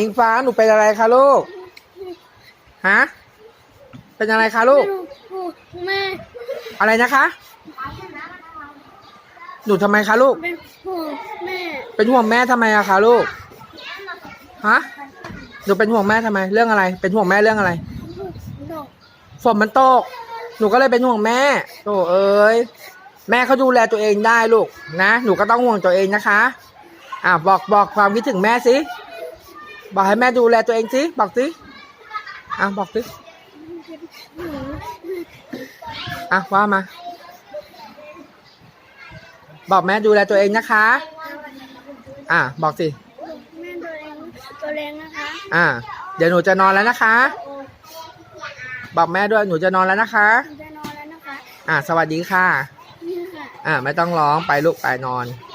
อิงฟ้าหนูเป็นอะไรคะลูก ฮะ เป็นอะไรคะลูก แม่อะไรนะคะ หนูทำไมคะลูก เป็นห่วงแม่เป็นห่วงแม่ทำไมอะคะลูก ฮะ หนูเป็นห่วงแม่ทำไม เรื่องอะไร เป็นห่วงแม่เรื่องอะไรฝนมันตก หนูก็เลยเป็นห่วงแม่โตเอ้ย แม่เขาดูแลตัวเองได้ลูก นะ หนูก็ต้องห่วงตัวเองนะคะ อะบอกบอกความคิดถึงแม่สิ บอกให้แม่ดูแลตัวเองสิบอกสิอะบอกสิอะว่ามา บอกแม่ดูแลตัวเองนะคะ อะบอกสิแม่ตัวเองตัวเองนะคะ อะเดี๋ยวหนูจะนอนแล้วนะคะ บอกแม่ด้วยหนูจะนอนแล้วนะคะ จะนอนแล้วนะคะ อะสวัสดีค่ะ นี่ค่ะ อะไม่ต้องร้องไปลูกไปนอนน